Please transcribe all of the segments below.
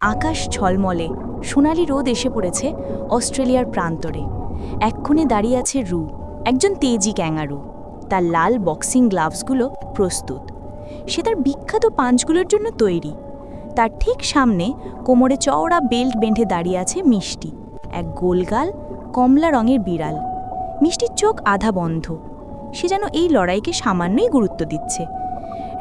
আকাশ ঝলমলে, সোনালি রোদ এসে পড়েছে অস্ট্রেলিয়ার প্রান্তরে। এক্ষণে দাঁড়িয়ে আছে রু, একজন তেজি ক্যাঙ্গারু। তার লাল বক্সিং গ্লাভসগুলো প্রস্তুত। সে তার বিখ্যাত পাঞ্চগুলোর জন্য তৈরি। তার ঠিক সামনে কোমরে চওড়া বেল্ট বেঁধে দাঁড়িয়ে আছে মিষ্টি, এক গোলগাল কমলা রঙের বিড়াল। মিষ্টির চোখ আধা বন্ধ। সে যেন এই লড়াইকে সামান্যই গুরুত্ব দিচ্ছে।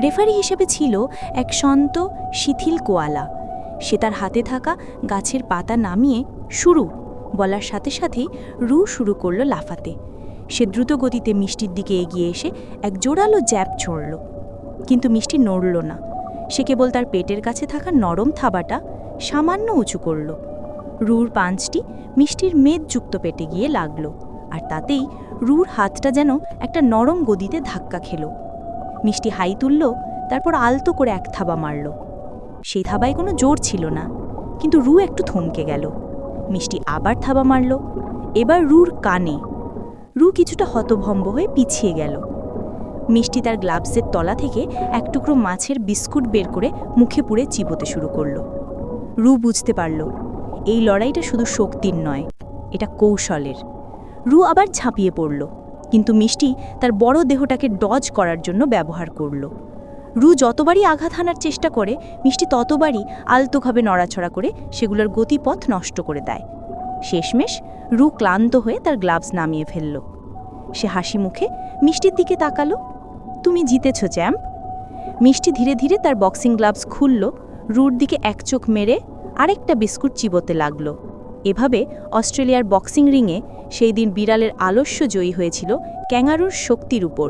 রেফারি হিসেবে ছিল এক সন্ত শিথিল কোয়ালা। সে তার হাতে থাকা গাছের পাতা নামিয়ে শুরু বলার সাথে সাথেই রু শুরু করল লাফাতে। সে দ্রুত গতিতে মিষ্টির দিকে এগিয়ে এসে এক জোরালো জ্যাপ ছড়ল। কিন্তু মিষ্টি নড়ল না। সে কেবল তার পেটের কাছে থাকা নরম থাবাটা সামান্য উঁচু করল। রুর পাঞ্চটি মিষ্টির মেদযুক্ত পেটে গিয়ে লাগল আর তাতেই রুর হাতটা যেন একটা নরম গদিতে ধাক্কা খেল। মিষ্টি হাই তুলল, তারপর আলতো করে এক থাবা মারল। সেই থাবায় কোনো জোর ছিল না। কিন্তু রু একটু থমকে গেল। মিষ্টি আবার থাবা মারল। এবার রুর কানে। রু কিছুটা হতভম্ব হয়ে পিছিয়ে গেল। মিষ্টি তার গ্লাভসের তলা থেকে এক টুকরো মাছের বিস্কুট বের করে মুখে পুড়ে চিবোতে শুরু করল। রু বুঝতে পারল, এই লড়াইটা শুধু শক্তির নয়, এটা কৌশলের। রু আবার ঝাঁপিয়ে পড়ল, কিন্তু মিষ্টি তার বড় দেহটাকে ডজ করার জন্য ব্যবহার করল। রু যতবারই আঘাত হানার চেষ্টা করে, মিষ্টি ততবারই আলতোভাবে নড়াছড়া করে সেগুলোর গতিপথ নষ্ট করে দেয়। শেষমেশ রু ক্লান্ত হয়ে তার গ্লাভস নামিয়ে ফেলল। সে হাসি মুখে মিষ্টির দিকে তাকালো। তুমি জিতেছ, চ্যাম্প। মিষ্টি ধীরে ধীরে তার বক্সিং গ্লাভস খুলল। রুর দিকে এক চোখ মেরে আরেকটা বিস্কুট চিবোতে লাগল। এভাবে অস্ট্রেলিয়ার বক্সিং রিংয়ে সেই দিন বিড়ালের আলস্য জয়ী হয়েছিল ক্যাঙ্গারুর শক্তির উপর।